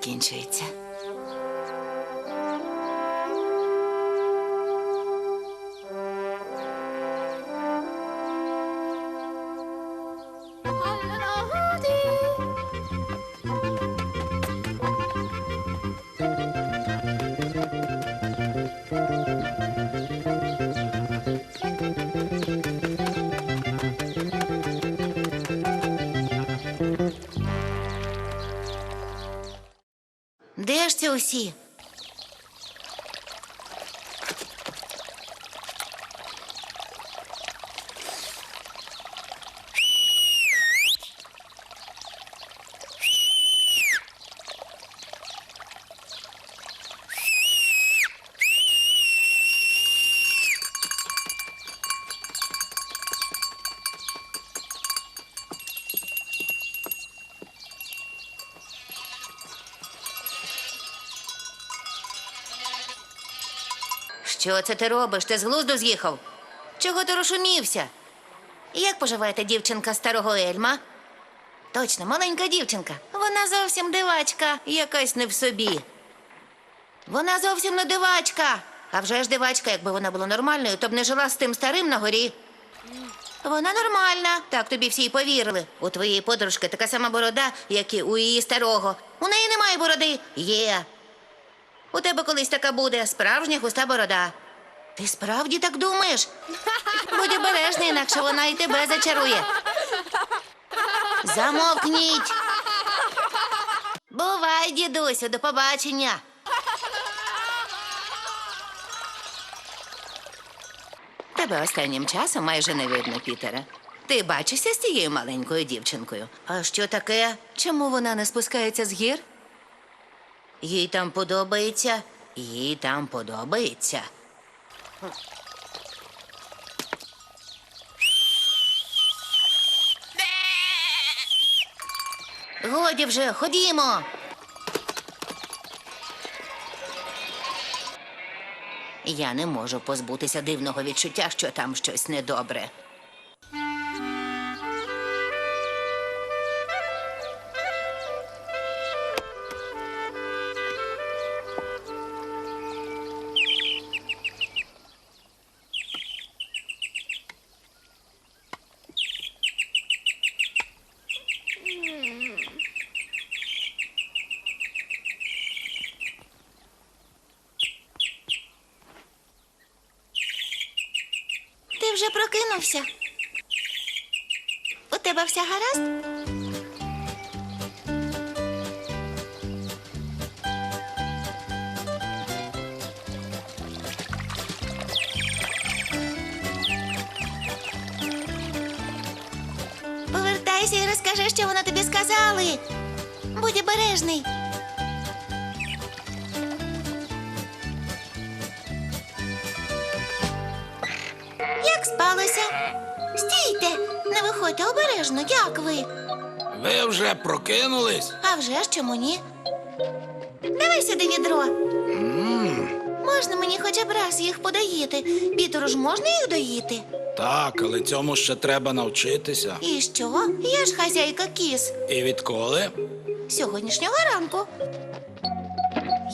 Закінчується. Де усі? Що це ти робиш? Ти з глузду з'їхав? Чого ти розшумівся? Як поживаєте дівчинка старого Ельма? Точно, маленька дівчинка. Вона зовсім дивачка, якась не в собі. Вона зовсім не дивачка. А вже ж дивачка, якби вона була нормальною, то б не жила з тим старим на горі. Вона нормальна, так тобі всі й повірили. У твоєї подружки така сама борода, як і у її старого. У неї немає бороди. Є. У тебе колись така буде справжня густа борода. Ти справді так думаєш? Будь обережний, інакше вона і тебе зачарує. Замовкніть. Бувай, дідусю, до побачення. Тебе останнім часом майже не видно, Пітере. Ти бачишся з цією маленькою дівчинкою. А що таке? Чому вона не спускається з гір? Їй там подобається. Їй там подобається. Годі вже, ходімо. Я не можу позбутися дивного відчуття, що там щось недобре. Вже. У тебе все гаразд? Повертайся і розкажи, що вони тобі сказали. Будь обережний. Спалося? Стійте, не виходьте обережно, як ви? Ви вже прокинулись? А вже ж чому ні? Давай сюди відро. Можна мені хоча б раз їх подоїти. Пітеру ж можна їх доїти? Так, але цьому ще треба навчитися. І що? Я ж хазяйка кіз. І відколи? Сьогоднішнього ранку.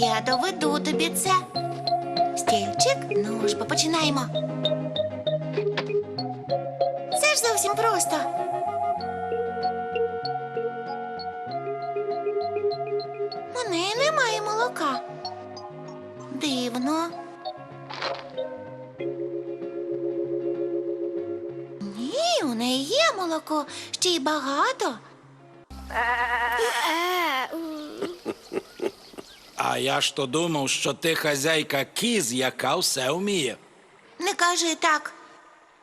Я доведу тобі це. Стільчик, ну ж, починаємо. Це ж зовсім просто. У неї немає молока. Дивно. Ні, у неї є молоко, ще й багато. А я ж то думав, що ти хазяйка кіз, яка все вміє. Не кажи так.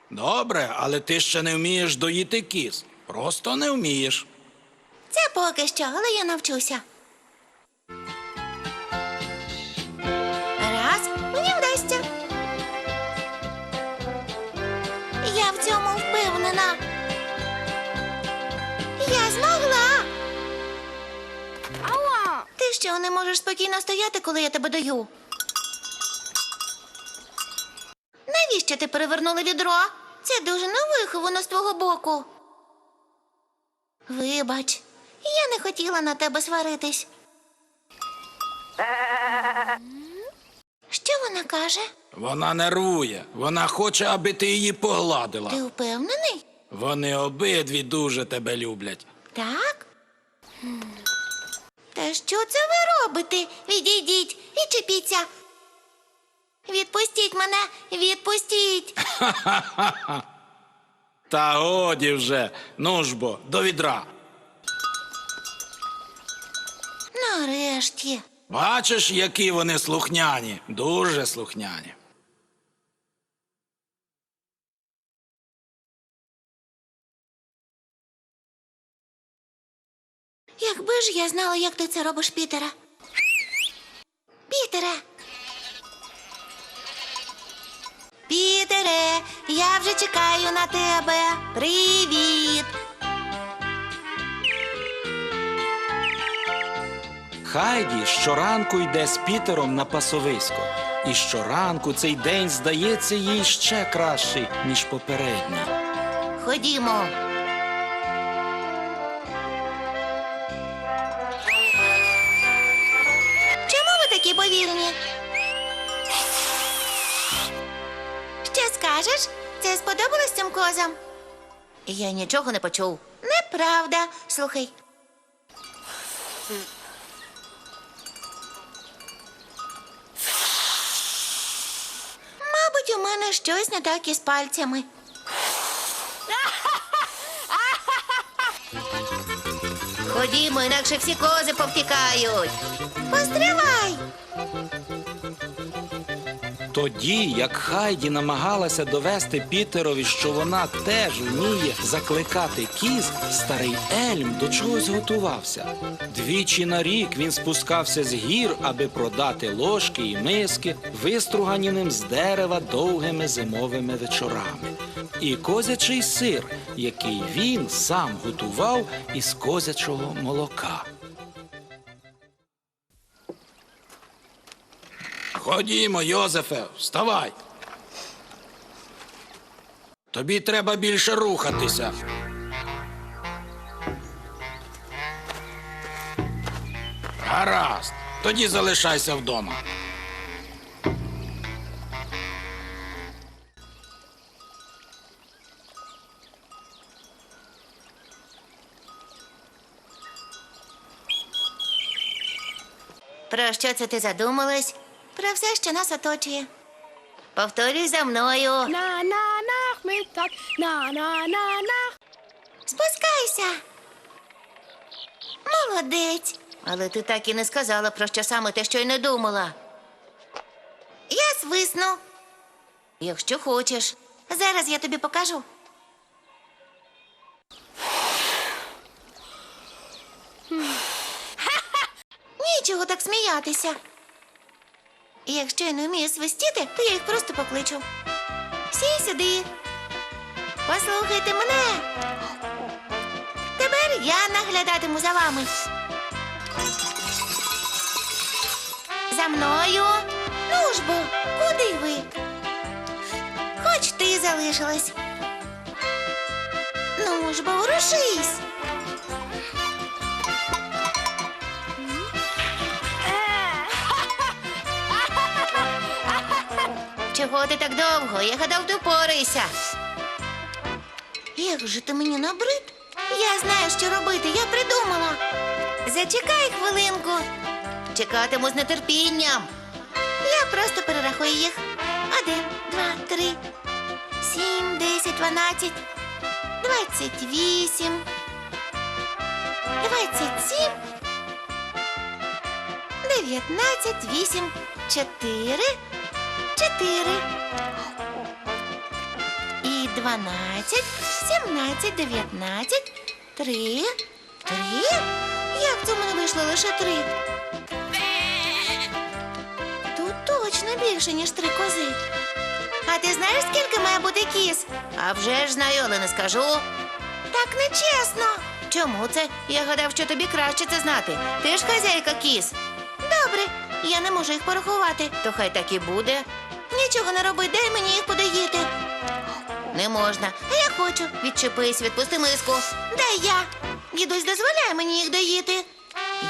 Добре, але ти ще не вмієш доїти кіз. Просто не вмієш. Це поки що, але я навчуся. Раз, мені вдасться. Я в цьому впевнена. Я змогла. Ти що, не можеш спокійно стояти, коли я тебе даю? Навіщо ти перевернула відро? Це дуже невиховано з твого боку. Вибач, Я не хотіла на тебе сваритись. Що вона каже? Вона нервує. Вона хоче, аби ти її погладила. Ти впевнений? Вони обидві дуже тебе люблять. Так? Та що це ви робите? Відійдіть, відчепіться. Відпустіть мене, відпустіть. Та годі вже. Ну ж бо, до відра. Нарешті. Бачиш, які вони слухняні, дуже слухняні. Якби ж я знала, як ти це робиш, Пітера. Пітере. Пітере, я вже чекаю на тебе. Привіт. Хайді щоранку йде з Пітером на пасовисько, і щоранку цей день здається їй ще кращий, ніж попередній. Ходімо. Що скажеш? Це сподобалось цим козам? Я нічого не почув. Неправда. Слухай. Мабуть, у мене щось не так із пальцями. Ходімо, інакше всі кози повтікають. Постривай! Тоді, як Хайді намагалася довести Пітерові, що вона теж вміє закликати кіз, старий Ельм до чогось готувався. Двічі на рік він спускався з гір, аби продати ложки і миски, вистругані ним з дерева довгими зимовими вечорами. І козячий сир, який він сам готував із козячого молока. Ходімо, Йозефе, вставай. Тобі треба більше рухатися. Гаразд, тоді залишайся вдома. Про що це ти задумалась? Про все, що нас оточує. Повторюй за мною. Na na Nachmittag, na na na nach. Спускайся. Молодець. Але ти так і не сказала, про що саме те, що й не думала. Я свисну. Якщо хочеш. Зараз я тобі покажу. Нічого так сміятися. Якщо я не вмію свистіти, то я їх просто покличу. Всі сюди. Послухайте мене. Тепер я наглядатиму за вами. За мною. Ну ж бо, куди ви? Хоч ти залишилась. Ну ж бо, рушись. Чого ти так довго? Я гадав, ти впорайся. Як же ти мені набрид? Я знаю, що робити, я придумала. Зачекай хвилинку. Чекатиму з нетерпінням. Я просто перерахую їх. Один, два, три, сім, десять, дванадцять, двадцять вісім, двадцять сім, дев'ятнадцять, вісім, чотири, чотири. І 12, 17, 19, 3, 3. Як це в мене вийшло лише три? Тут точно більше, ніж три кози. А ти знаєш, скільки має бути кіз? А вже ж знаю, але не скажу. Так нечесно. Чому це? Я гадав, що тобі краще це знати. Ти ж хазяйка кіз. Добре, я не можу їх порахувати. То хай так і буде. Нічого не роби, дай мені їх подоїти. Не можна. А я хочу. Відчепись, відпусти миску. Дай я. Дідусь дозволяє мені їх доїти.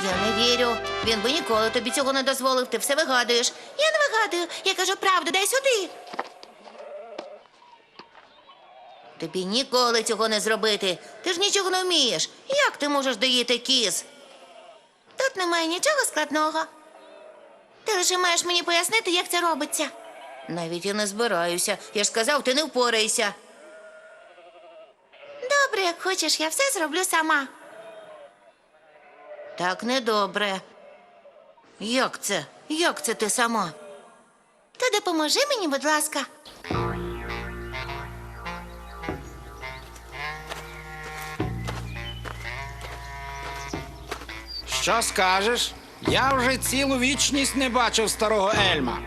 Я не вірю. Він би ніколи тобі цього не дозволив. Ти все вигадуєш. Я не вигадую. Я кажу правду, дай сюди. Тобі ніколи цього не зробити. Ти ж нічого не вмієш. Як ти можеш доїти кіз? Тут немає нічого складного. Ти лише маєш мені пояснити, як це робиться. Навіть я не збираюся. Я ж сказав, ти не впораєшся. Добре, як хочеш, я все зроблю сама. Так недобре. Як це? Як це ти сама? То допоможи мені, будь ласка. Що скажеш? Я вже цілу вічність не бачив старого Ельма.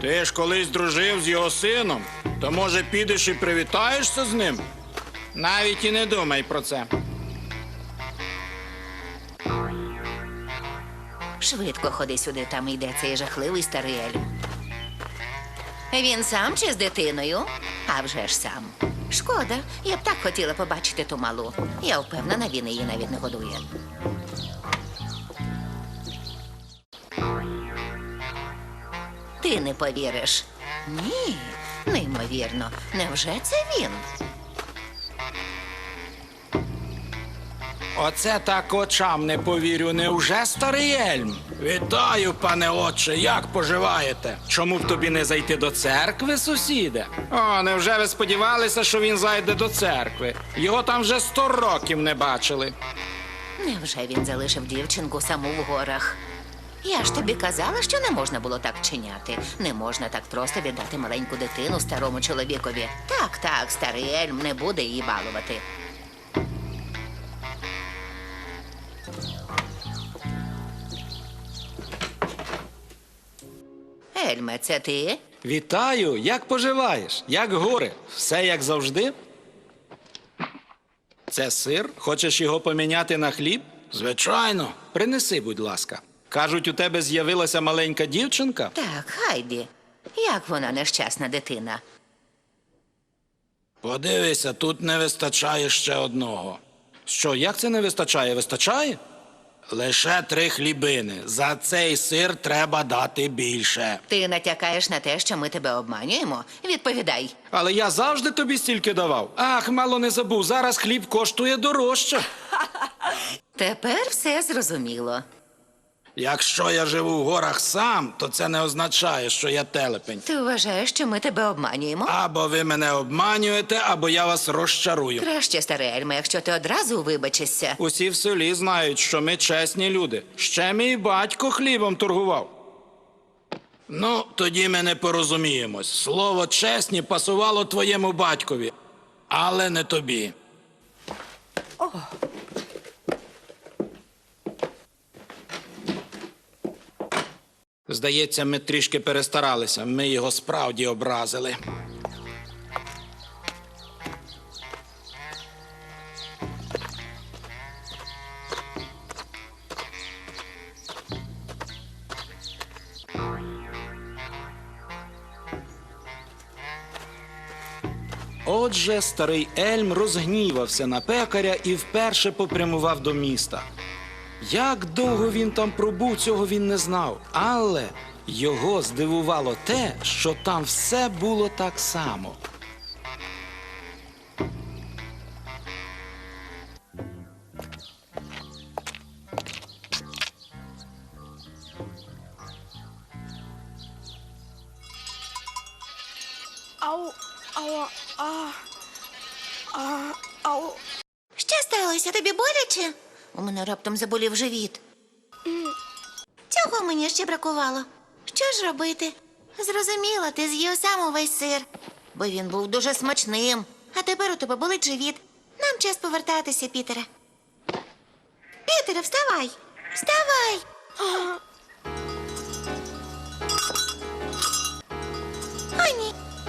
Ти ж колись дружив з його сином, то може підеш і привітаєшся з ним? Навіть і не думай про це. Швидко ходи сюди, там йде цей жахливий старий Ельм. Він сам чи з дитиною? А вже ж сам. Шкода, я б так хотіла побачити ту малу. Я впевнена, він її навіть не годує. Ти не повіриш. Ні, неймовірно. Невже це він? Оце так очам не повірю. Невже старий Ельм? Вітаю, пане отче, як поживаєте? Чому б тобі не зайти до церкви, сусіде? О, невже ви сподівалися, що він зайде до церкви? Його там вже сто років не бачили. Невже він залишив дівчинку саму в горах? Я ж тобі казала, що не можна було так чиняти. Не можна так просто віддати маленьку дитину старому чоловікові. Так, так, старий Ельм не буде її балувати. Ельме, це ти? Вітаю, як поживаєш? Як гори? Все як завжди? Це сир? Хочеш його поміняти на хліб? Звичайно. Принеси, будь ласка. Кажуть, у тебе з'явилася маленька дівчинка? Так, Хайді. Як вона нещасна дитина? Подивися, тут не вистачає ще одного. Що, як це не вистачає? Вистачає? Лише три хлібини. За цей сир треба дати більше. Ти натякаєш на те, що ми тебе обманюємо? Відповідай. Але я завжди тобі стільки давав. Ах, мало не забув. Зараз хліб коштує дорожче. Тепер все зрозуміло. Якщо я живу в горах сам, то це не означає, що я телепень. Ти вважаєш, що ми тебе обманюємо? Або ви мене обманюєте, або я вас розчарую. Краще, старе Ельме, якщо ти одразу вибачишся. Усі в селі знають, що ми чесні люди. Ще мій батько хлібом торгував. Ну, тоді ми не порозуміємось. Слово чесні пасувало твоєму батькові, але не тобі. Здається, ми трішки перестаралися. Ми його справді образили. Отже, старий Ельм розгнівався на пекаря і вперше попрямував до міста. Як довго він там пробув, цього він не знав, але його здивувало те, що там все було так само. Мене раптом заболів живіт. Цього мені ще бракувало. Що ж робити? Зрозуміло, ти з'їв сам увесь сир, бо він був дуже смачним. А тепер у тебе болить живіт. Нам час повертатися, Пітере. Пітере, вставай! Вставай! О,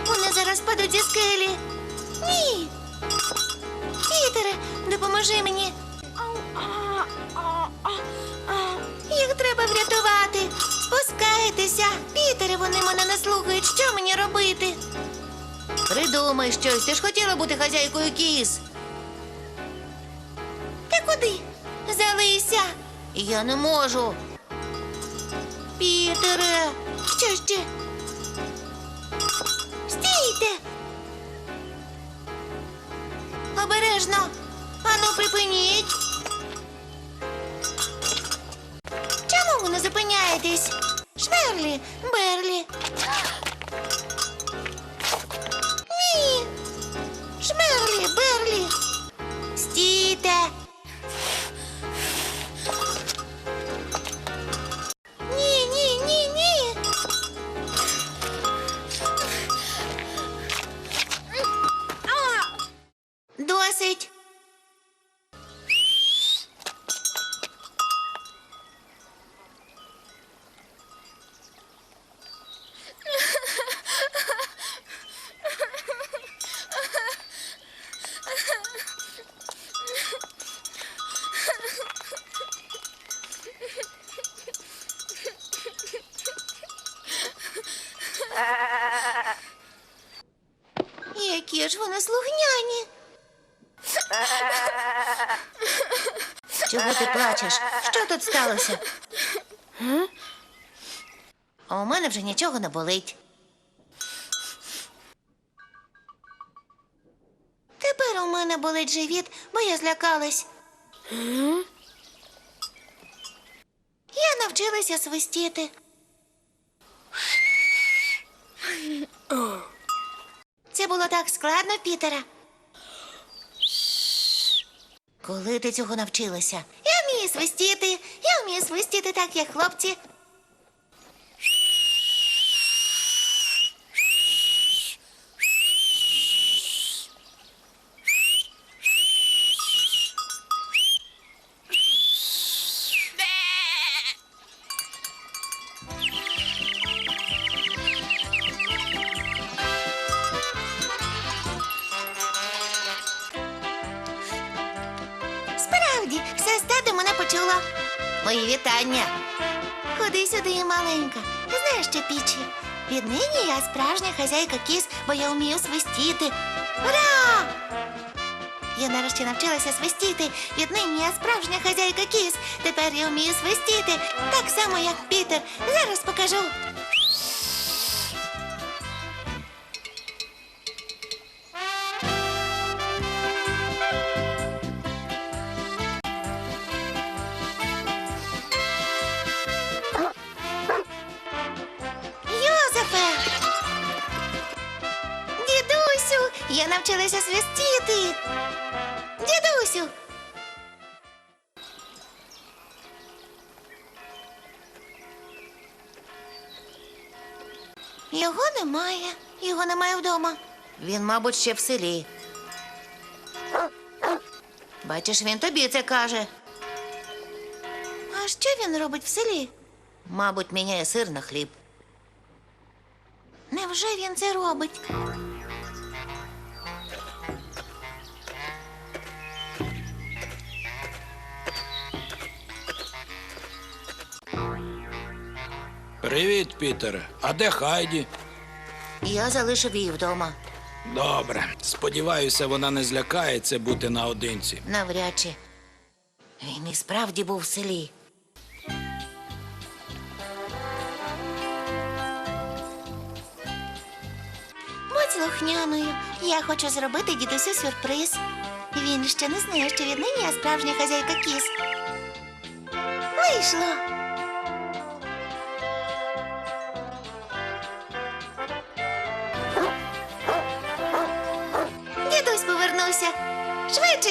вони зараз падуть зі скелі. Ні. Пітере, допоможи мені. Їх треба врятувати. Спускайтеся. Пітере, вони мене не слухають. Що мені робити? Придумай щось, ти ж хотіла бути хазяйкою кіз. Ти куди? Залися. Я не можу. Пітере, що ще? Стійте. Обережно. Ж вони слухняні. Чого ти плачеш? Що тут сталося? А у мене вже нічого не болить. Тепер у мене болить живіт, бо я злякалась. Я навчилася свистіти. Було так складно, Пітера. Коли ти цього навчилася? Я вмію свистіти. Я вмію свистіти так, як хлопці. Хазяйка кіз, бо я вмію свистіти. Ура! Я нарешті навчилася свистіти. Віднині я справжня хазяйка кіз. Тепер я вмію свистіти. Так само, як Пітер. Зараз покажу. Немає. Його немає вдома. Він, мабуть, ще в селі. Бачиш, він тобі це каже. А що він робить в селі? Мабуть, міняє сир на хліб. Невже він це робить? Привіт, Пітере. А де Хайді? Я залишив її вдома. Добре. Сподіваюся, вона не злякається бути наодинці. Навряд чи. Він і справді був в селі. Будь слухняною. Я хочу зробити дідусю сюрприз. Він ще не знає, що віднині я справжня хазяйка кіз. Вийшло.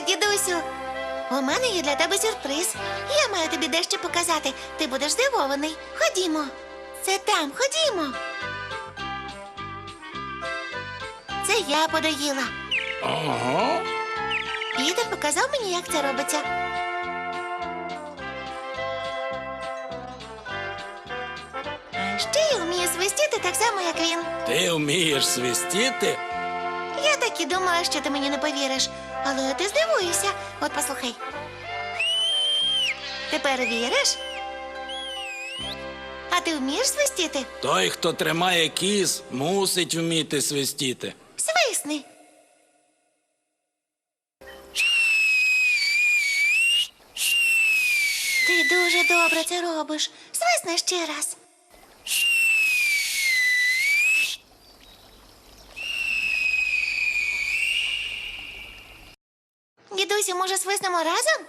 Швидше, дідусю. У мене є для тебе сюрприз. Я маю тобі дещо показати. Ти будеш здивований. Ходімо. Це там, ходімо. Це я подоїла. Ого. Пітер показав мені, як це робиться. А ще я вмію свистіти так само, як він. Ти вмієш свистіти? Так і думала, що ти мені не повіриш, але ти здивуєшся. От послухай. Тепер віриш? А ти вмієш свистіти? Той, хто тримає кіз, мусить вміти свистіти. Свисни. Ти дуже добре це робиш. Свисни ще раз. Дідусю, може, свиснемо разом?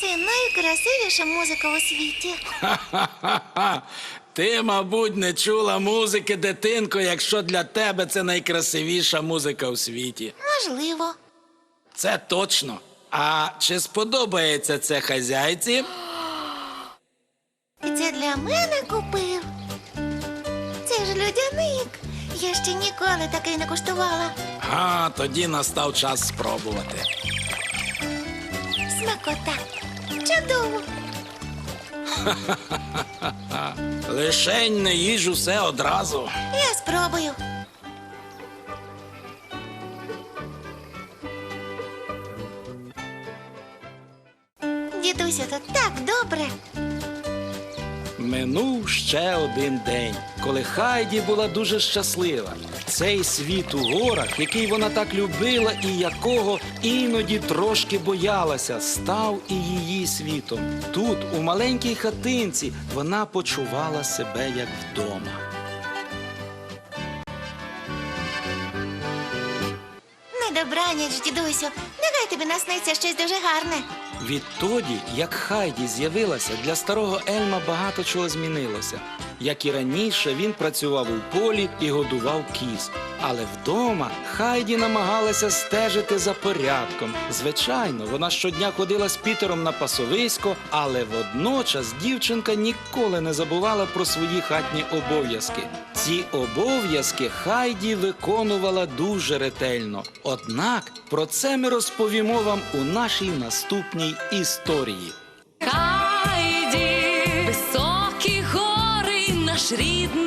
Це найкрасивіша музика у світі. Ха-ха-ха. Ти, мабуть, не чула музики, дитинко, якщо для тебе це найкрасивіша музика у світі. Можливо. Це точно. А чи сподобається це хазяйці? І це для мене купив. Це. Я ще ніколи такий не куштувала. А, тоді настав час спробувати. Смакота. Чудово. Лишень не їж усе одразу. Я спробую. Дідуся, тут так добре. Минув ще один день, коли Хайді була дуже щаслива. Цей світ у горах, який вона так любила і якого іноді трошки боялася, став і її світом. Тут, у маленькій хатинці, вона почувала себе як вдома. На добраніч, дідусю. Нехай тобі насниться щось дуже гарне. Відтоді, як Хайді з'явилася, для старого Ельма багато чого змінилося. Як і раніше, він працював у полі і годував кіз. Але вдома Хайді намагалася стежити за порядком. Звичайно, вона щодня ходила з Пітером на пасовисько, але водночас дівчинка ніколи не забувала про свої хатні обов'язки. Ці обов'язки Хайді виконувала дуже ретельно. Однак про це ми розповімо вам у нашій наступній історії. Хайді, високі гори, наш рідний